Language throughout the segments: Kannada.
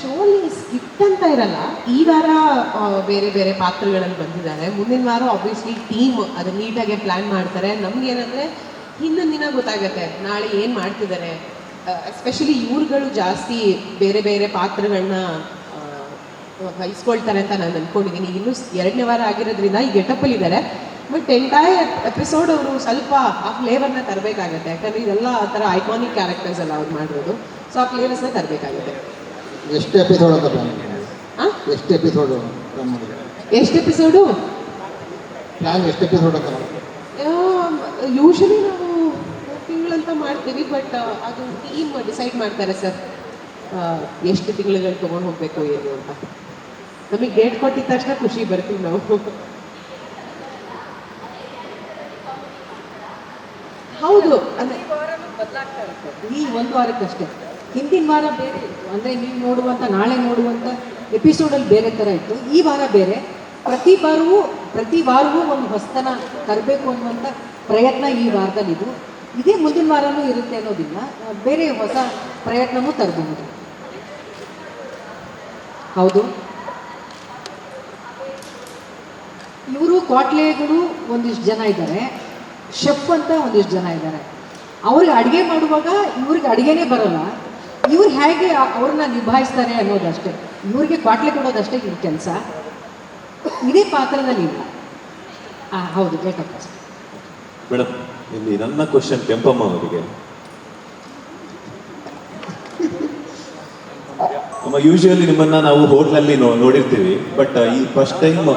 ಶೋಲಿ ಸ್ಕಿಟ್ ಅಂತ ಇರಲ್ಲ, ಈ ವಾರ ಬೇರೆ ಬೇರೆ ಪಾತ್ರಗಳಲ್ಲಿ ಬಂದಿದ್ದಾರೆ. ಮುಂದಿನ ವಾರ ಆಬ್ವಿಯಸ್ಲಿ ಟೀಮ್ ಅದು ನೀಟಾಗಿ ಪ್ಲಾನ್ ಮಾಡ್ತಾರೆ. ನಮ್ಗೇನಂದ್ರೆ ಹಿಂದಿನ ದಿನ ಗೊತ್ತಾಗತ್ತೆ, ನಾಳೆ ಏನು ಮಾಡ್ತಿದ್ದಾರೆ ಎಸ್ಪೆಷಲಿ ಇವ್ರುಗಳು ಜಾಸ್ತಿ ಬೇರೆ ಬೇರೆ ಪಾತ್ರಗಳನ್ನ ವಹಿಸ್ಕೊಳ್ತಾರೆ ಅಂತ ನಾನು ಅನ್ಕೊಂಡಿದ್ದೀನಿ ಇನ್ನೂ ಎರಡನೇ ವಾರ ಆಗಿರೋದ್ರಿಂದ ಈ ಗೆಟಪ್ಪಲ್ಲಿ ಇದ್ದಾರೆ ಬಟ್ ಎಂಟೈರ್ ಎಪಿಸೋಡ್ ಅವರು ಸ್ವಲ್ಪ ಆ ಫ್ಲೇವರ್ನ ತರಬೇಕಾಗತ್ತೆ. ಯಾಕಂದ್ರೆ ಇದೆಲ್ಲ ಆ ಥರ ಐಕಾನಿಕ್ ಕ್ಯಾರೆಕ್ಟರ್ಸ್ ಎಲ್ಲ ಅವ್ರು ಮಾಡಿರೋದು. ಸೊ ಆ ಫ್ಲೇವರ್ಸ್ನ ತರಬೇಕಾಗುತ್ತೆ. ಎಷ್ಟು ಎಪಿಸೋಡ್ ಅಂತ ಪ್ಲಾನ್ ಹಾಂ ಎಷ್ಟು ಎಪಿಸೋಡ್ ಪ್ಲಾನ್ ಮಾಡಿದ್ರೆ? ಎಷ್ಟು ಎಪಿಸೋಡು ಪ್ಲಾನ್ ಎಷ್ಟು ಎಪಿಸೋಡ್ ಅಂತ ಯೂಶಲಿ ನಾವು ತಿಂಗಳಂತ ಮಾಡ್ತೀವಿ ಬಟ್ ಅದು ಟೀಮ್ ಡಿಸೈಡ್ ಮಾಡ್ತಾರೆ ಸರ್ ಎಷ್ಟು ತಿಂಗಳುಗಳು ತೊಗೊಂಡು ಹೋಗಬೇಕು ಏನು ಅಂತ. ನಮಗೆ ಡೇಟ್ ಕೊಟ್ಟಿದ ತಕ್ಷಣ ಖುಷಿ ಬರ್ತೀವಿ ನಾವು. ಹೌದು ಅಂದರೆ ಈ ಒಂದು ವಾರಕ್ಕಷ್ಟೇ. ಹಿಂದಿನ ವಾರ ಬೇರೆ ಅಂದರೆ ನೀವು ನೋಡುವಂಥ ನಾಳೆ ನೋಡುವಂಥ ಎಪಿಸೋಡಲ್ಲಿ ಬೇರೆ ಥರ ಇತ್ತು. ಈ ವಾರ ಬೇರೆ. ಪ್ರತಿ ವಾರವೂ ಪ್ರತಿ ವಾರವೂ ಒಂದು ಹೊಸತನ ತರಬೇಕು ಅನ್ನುವಂಥ ಪ್ರಯತ್ನ ಈ ವಾರದಲ್ಲಿದ್ದು. ಇದೇ ಮುಂದಿನ ವಾರನೂ ಇರುತ್ತೆ ಅನ್ನೋದಿಲ್ಲ. ಬೇರೆ ಹೊಸ ಪ್ರಯತ್ನವೂ ತರಬಹುದು. ಹೌದು. ಇವರು ಕ್ವಾಟ್ಲೆಗಳು ಒಂದಿಷ್ಟು ಜನ ಇದ್ದಾರೆ. ಶೆಫ್ ಅಂತ ಒಂದಿಷ್ಟು ಜನ ಇದ್ದಾರೆ. ಅವ್ರಿಗೆ ಅಡುಗೆ ಮಾಡುವಾಗ ಇವ್ರಿಗೆ ಅಡುಗೆನೇ ಬರೋಲ್ಲ. ಇವ್ರು ಹೇಗೆ ಅವ್ರನ್ನ ನಿಭಾಯಿಸ್ತಾರೆ ಅನ್ನೋದಷ್ಟೇ. ಇವ್ರಿಗೆ ಕ್ವಾಟ್ಲೆ ಕೊಡೋದಷ್ಟೇ ಇವ್ರ ಕೆಲಸ. ಇದೇ ಪಾತ್ರದಲ್ಲಿ ಇಲ್ಲ. ಹೌದು ಬೇಕಪ್ಪ ಮೇಡಮ್, ಇಲ್ಲಿ ನನ್ನ ಕ್ವಶನ್ ಕೆಂಪಮ್ಮ ಅವರಿಗೆ. ಯೂಶಲಿ ನಿಮ್ಮನ್ನ ನಾವು ಹೋಟ್ಲಲ್ಲಿ ನೋಡಿರ್ತೀವಿ ಬಟ್ ಈ ಫಸ್ಟ್ ಟೈಮ್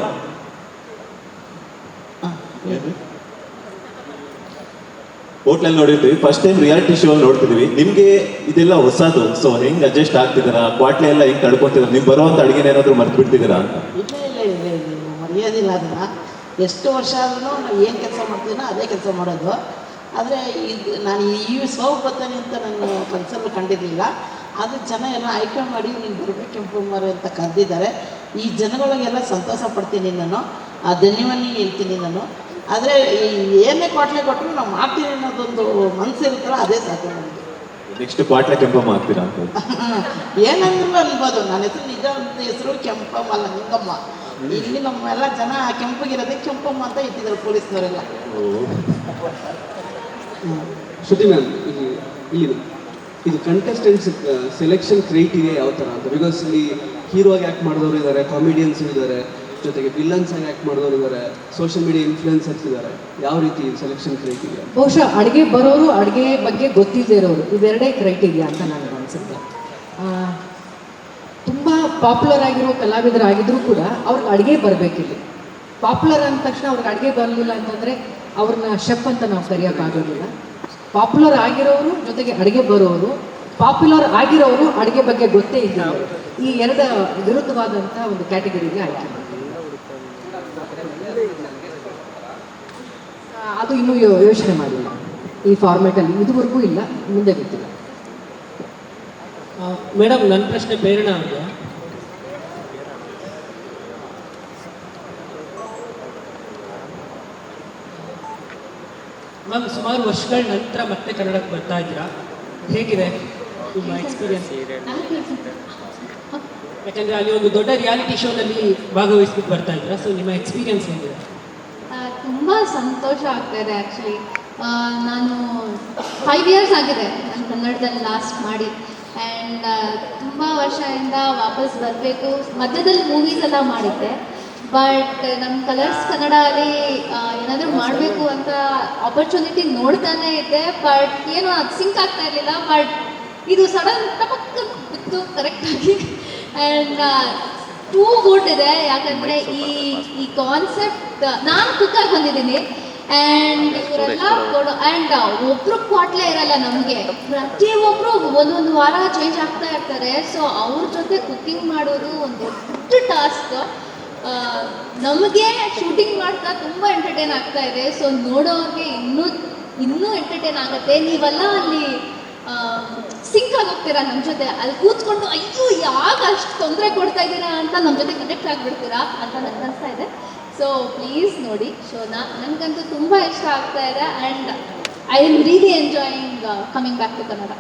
ಹೋಟ್ಲಲ್ಲಿ ನೋಡಿರ್ತೀವಿ ಫಸ್ಟ್ ಟೈಮ್ ರಿಯಾಲಿಟಿ ಶೋ ನೋಡ್ತಿದೀವಿ. ನಿಮ್ಗೆ ಇದೆಲ್ಲ ಹೊಸದು ಸೊ ಹೆಂಗ್ ಅಡ್ಜಸ್ಟ್ ಆಗ್ತಿದ್ದೀರಾ? ಕ್ವಾಟ್ಲೆ ಎಲ್ಲ ಹೆಂಗ್ ತಡ್ಕೊತಿದ್ರ ನೀವು ಬರುವಂತ ಅಡಿಗೆ ಏನಾದ್ರು ಮರ್ತು ಬಿಡ್ತಿದ್ದೀರಾ ಅಂತ. ಇಲ್ಲ ಇಲ್ಲ ಎಷ್ಟು ವರ್ಷ ಆದ್ರೂ ನಾವು ಏನು ಕೆಲಸ ಮಾಡ್ತೀನೋ ಅದೇ ಕೆಲಸ ಮಾಡೋದು. ಆದರೆ ಇದು, ನಾನು ಈ ಸೌಪತ್ತನಿ ಅಂತ ನಾನು ಕನ್ಸಲ್ಲಿ ಕಂಡಿರಲಿಲ್ಲ. ಅದು ಜನ ಎಲ್ಲ ಆಯ್ಕೆ ಮಾಡಿ ನೀನು ಬರಬೇಕು ಕೆಂಪಮ್ಮರು ಅಂತ ಕರೆದಿದ್ದಾರೆ. ಈ ಜನಗಳಿಗೆಲ್ಲ ಸಂತೋಷ ಪಡ್ತೀನಿ ನಾನು. ಆ ಧನ್ಯವಾದ ಹೇಳ್ತೀನಿ ನಾನು. ಆದರೆ ಈ ಏನೇ ಕ್ವಾಟ್ಲೆ ಕೊಟ್ಟರು ನಾವು ಮಾಡ್ತೀನಿ ಅನ್ನೋದೊಂದು ಮನಸ್ಸು ಇರುತ್ತಲ್ಲ ಅದೇ ಸಾಕು ನಮಗೆ. ನೆಕ್ಸ್ಟ್ ಕ್ವಾಟ್ಲೆ ಕೆಂಪ ಆಗ್ತೀರಾ ಅಂತ ಏನಂದ್ರೂ ಅನ್ಬೋದು. ನನ್ನ ಹೆಸರು ನಿಜ ಅಂತ ಹೆಸರು ಕೆಂಪಮ್ಮ ಅಲ್ಲ ನಿಂಗಮ್ಮ ಇಲ್ಲಿ ನಮ್ಮೆಲ್ಲ ಜನ ಕೆಂಪಗಿರೋದೇ ಕೆಂಪಮ್ಮ ಅಂತ ಇಟ್ಟಿದ್ರು ಪೊಲೀಸ್ನವರೆಲ್ಲ. ಶ್ರುತಿ ಮ್ಯಾಮ್ ಇಲ್ಲಿ ಇಲ್ಲಿ ಇದು ಕಂಟೆಸ್ಟೆಂಟ್ಸ್ ಸೆಲೆಕ್ಷನ್ ಕ್ರೈಟೀರಿಯಾ ಯಾವ ಥರ ಅಂತ? ಬಿಕಾಸ್ ಇಲ್ಲಿ ಹೀರೋ ಆಗಿ ಆ್ಯಕ್ಟ್ ಮಾಡಿದವರು ಇದ್ದಾರೆ ಕಾಮಿಡಿಯನ್ಸ್ ಇದ್ದಾರೆ ಜೊತೆಗೆ ವಿಲನ್ಸ್ ಆಗಿ ಆಕ್ಟ್ ಮಾಡಿದವರು ಇದ್ದಾರೆ ಸೋಷಿಯಲ್ ಮೀಡಿಯಾ ಇನ್ಫ್ಲುಯೆನ್ಸರ್ಸ್ ಇದ್ದಾರೆ ಯಾವ ರೀತಿ ಸೆಲೆಕ್ಷನ್ ಕ್ರೈಟೀರಿಯಾ ಬಹುಶಃ ಅಡುಗೆ ಬರೋರು ಅಡುಗೆ ಬಗ್ಗೆ ಗೊತ್ತಿಲ್ಲದೆ ಇರೋರು. ಇವೆರಡೇ ಕ್ರೈಟೀರಿಯಾ ಅಂತ ನನಗೆ ಅನಿಸುತ್ತೆ. ತುಂಬ ಪಾಪ್ಯುಲರ್ ಆಗಿರೋ ಕಲಾವಿದರಾಗಿದ್ರೂ ಕೂಡ ಅವ್ರಿಗೆ ಅಡುಗೆ ಬರಬೇಕಿಲ್ಲ ಪಾಪ್ಯುಲರ್ ಅಂದ ತಕ್ಷಣ ಅವ್ರಿಗೆ ಅಡುಗೆ ಬರಲಿಲ್ಲ ಅಂತಂದರೆ ಅವ್ರನ್ನ ಶೆಫ್ ಅಂತ ನಾವು ಕರೆಯೋಕ್ಕಾಗೋದಿಲ್ಲ ಪಾಪ್ಯುಲರ್ ಆಗಿರೋರು ಜೊತೆಗೆ ಅಡುಗೆ ಬರೋರು. ಪಾಪ್ಯುಲರ್ ಆಗಿರೋರು ಅಡುಗೆ ಬಗ್ಗೆ ಗೊತ್ತೇ ಇದ್ದವರು ಈ ಎರಡ ವಿರುದ್ಧವಾದಂಥ ಒಂದು ಕ್ಯಾಟಗರಿಗೆ ಆಯ್ಕೆ ಮಾಡಿದ್ದಾರೆ. ಆ, ಅದು ಇನ್ನೂ ಯೋಚನೆ ಮಾಡಿಲ್ಲ. ಈ ಫಾರ್ಮೆಟಲ್ಲಿ ಇದುವರೆಗೂ ಇಲ್ಲ, ಮುಂದೆ ಗೊತ್ತಿಲ್ಲ ಮೇಡಮ್ ನನ್ನ ಪ್ರಶ್ನೆ ಪ್ರೇರಣ ಅಂತ ಮ್ಯಾಮ್, ಸುಮಾರು ವರ್ಷಗಳ ನಂತರ ಮತ್ತೆ ಕನ್ನಡಕ್ಕೆ ಬರ್ತಾ ಇದ್ದೀರಾ? ಹೇಗಿದೆ? ನಿಮ್ಮ ಎಕ್ಸ್ಪೀರಿಯನ್ಸ್ ಯಾಕಂದ್ರೆ ಅಲ್ಲಿ ಒಂದು ದೊಡ್ಡ ರಿಯಾಲಿಟಿ ಶೋನಲ್ಲಿ ಭಾಗವಹಿಸ್ಬಿಟ್ಟು ಬರ್ತಾ ಇದ್ದೀರಾ? ಸೊ ನಿಮ್ಮ ಎಕ್ಸ್ಪೀರಿಯನ್ಸ್ ಹೇಗಿದೆ? ತುಂಬ ಸಂತೋಷ ಆಗ್ತಾ ಇದೆ ಆ್ಯಕ್ಚುಲಿ ನಾನು ಫೈವ್ ಇಯರ್ಸ್ ಆಗಿದೆ ನಾನು ಕನ್ನಡದಲ್ಲಿ ಲಾಸ್ಟ್ ಮಾಡಿ. ಆ್ಯಂಡ್ ತುಂಬ ವರ್ಷದಿಂದ ವಾಪಸ್ ಬರಬೇಕು. ಮಧ್ಯದಲ್ಲಿ ಮೂವೀಸ್ ಎಲ್ಲ ಮಾಡಿದ್ದೆ. ಬಟ್ ನಮ್ಮ ಕಲರ್ಸ್ ಕನ್ನಡ ಅಲ್ಲಿ ಏನಾದರೂ ಮಾಡಬೇಕು ಅಂತ ಆಪರ್ಚುನಿಟಿ ನೋಡ್ತಾನೆ ಇದ್ದೆ. ಬಟ್ ಏನೋ, ಅದು ಸಿಂಕ್ ಆಗ್ತಾ ಇರಲಿಲ್ಲ. ಬಟ್ ಇದು ಸಡನ್ ಟಪಕ್ ಬಿತ್ತು ಕರೆಕ್ಟಾಗಿ ಆ್ಯಂಡ್ ಟೂ ಗುಡ್ ಇದೆ ಯಾಕಂದ್ರೆ ಈ ಈ ಕಾನ್ಸೆಪ್ಟ್ ನಾನು ಕುಕ್ಕಾಗಿ ಬಂದಿದ್ದೀನಿ. ಆ್ಯಂಡ್ ಇವರೆಲ್ಲ ಕೊಡೋ ಆ್ಯಂಡ್ ಒಬ್ರು ಕ್ವಾಟ್ಲೆ ಇರಲ್ಲ ನಮಗೆ. ಪ್ರತಿಯೊಬ್ಬರು ಒಂದೊಂದು ವಾರ ಚೇಂಜ್ ಆಗ್ತಾ ಇರ್ತಾರೆ. ಸೊ ಅವ್ರ ಜೊತೆ ಕುಕ್ಕಿಂಗ್ ಮಾಡೋದು ಒಂದು ದೊಡ್ಡ ಟಾಸ್ಕ್ ನಮಗೆ ಶೂಟಿಂಗ್ ಮಾಡ್ತಾ ತುಂಬ ಎಂಟರ್ಟೈನ್ ಆಗ್ತಾ ಇದೆ. ಸೊ ನೋಡೋರಿಗೆ ಇನ್ನೂ ಇನ್ನೂ ಎಂಟರ್ಟೈನ್ ಆಗುತ್ತೆ. ನೀವೆಲ್ಲ ಅಲ್ಲಿ ಸಿಂಕ್ ಆಗೋಗ್ತೀರಾ ನಮ್ಮ ಜೊತೆ? ಅಲ್ಲಿ ಕೂತ್ಕೊಂಡು, ಅಯ್ಯೋ, ಯಾಕೆ ಅಷ್ಟು ತೊಂದರೆ ಕೊಡ್ತಾ ಇದ್ದೀರಾ ಅಂತ ನಮ್ಮ ಜೊತೆ ಕನೆಕ್ಟ್ ಆಗಿಬಿಡ್ತೀರಾ? ಅಂತ ನನಗೆ ಅನಿಸ್ತಾ ಇದೆ. ಸೊ ಪ್ಲೀಸ್ ನೋಡಿ, ಶೋನ, ನನಗಂತೂ ತುಂಬ ಇಷ್ಟ ಆಗ್ತಾ ಇದೆ and I am really enjoying coming back to Kannada